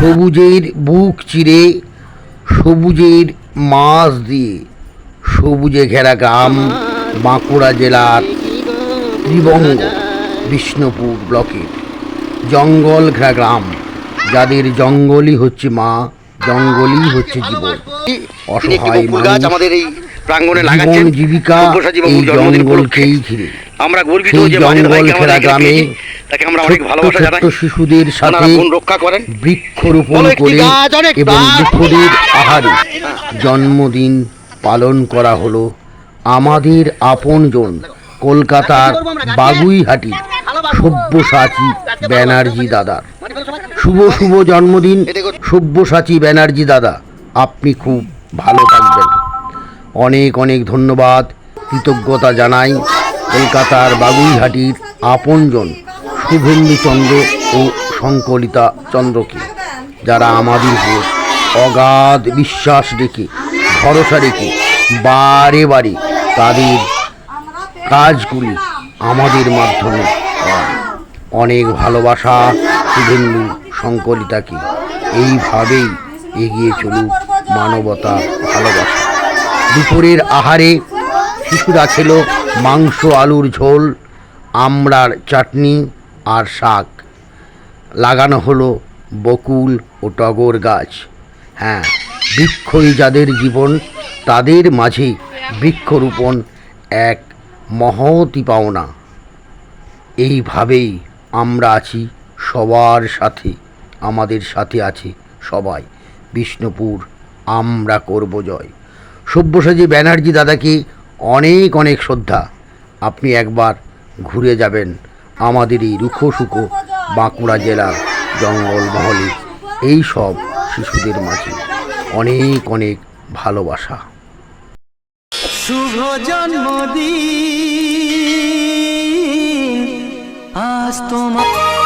সবুজের বুক চিরে সবুজের মাছ দিয়ে সবুজে ঘেরা গ্রাম বাঁকুড়া জেলার ত্রিবঙ্গ বিষ্ণুপুর ব্লকের জঙ্গল ঘেরা গ্রাম যাদের জঙ্গলই হচ্ছে মা জঙ্গলই হচ্ছে জীবন। অসহায় মানুষ আমাদের এই প্রাঙ্গণে জীবিকা এই জঙ্গলকেই ঘিরে। আমরা গর্বিত যে মাঝের জঙ্গল ভাইকে এখানে গ্রামে। তাকে আমরা অনেক ভালোবাসা জানাই। শিশুদের সাথে গুণ রক্ষা করেন। বৃক্ষরোপণ করে এবং। দুপুরের আহারে জন্মদিন পালন করা হলো আমাদের আপনজন কলকাতার বাগুইহাটির সব্যসাচী ব্যানার্জি দাদার। শুভ শুভ জন্মদিন সব্যসাচী ব্যানার্জি দাদা। আপনি খুব ভালো থাকবেন। অনেক অনেক ধন্যবাদ। কৃতজ্ঞতা জানাই। কলকাতার বাগুইহাটির আপনজন শুভেন্দু চন্দ্র ও শঙ্কলিতা চন্দ্রকে, যারা আমাদের উপর অগাধ বিশ্বাস রেখে, ভরসা রেখে বারে বারে তাদের কাজগুলি আমাদের মাধ্যমে। অনেক ভালোবাসা শুভেন্দু শঙ্কলিতাকে এইভাবেই এগিয়ে চলুক মানবতা ভালোবাসা দুপুরের আহারে শিশুরা ছিল মাংস, আলুর ঝোল, আমড়ার চাটনি আর শাক। লাগানো হলো বকুল ও টগর গাছ। হ্যাঁ বৃক্ষই যাদের জীবন, তাদের মাঝে বৃক্ষরোপণ এক মহতি পাওনা। এইভাবেই আমরা আছি সবার সাথে, আমাদের সাথে আছে সবাই। বিষ্ণুপুর, আমরা করব জয়। সব্যসাচী ব্যানার্জি দাদাকে অনেক অনেক শ্রদ্ধা। আপনি একবার ঘুরে যাবেন আমাদের এই রুখো সুখো বাঁকুড়া জেলার জঙ্গলমহলে। এই সব শিশুদের মাঝে অনেক অনেক ভালোবাসা। শুভ জন্মদিন। আজ তোমার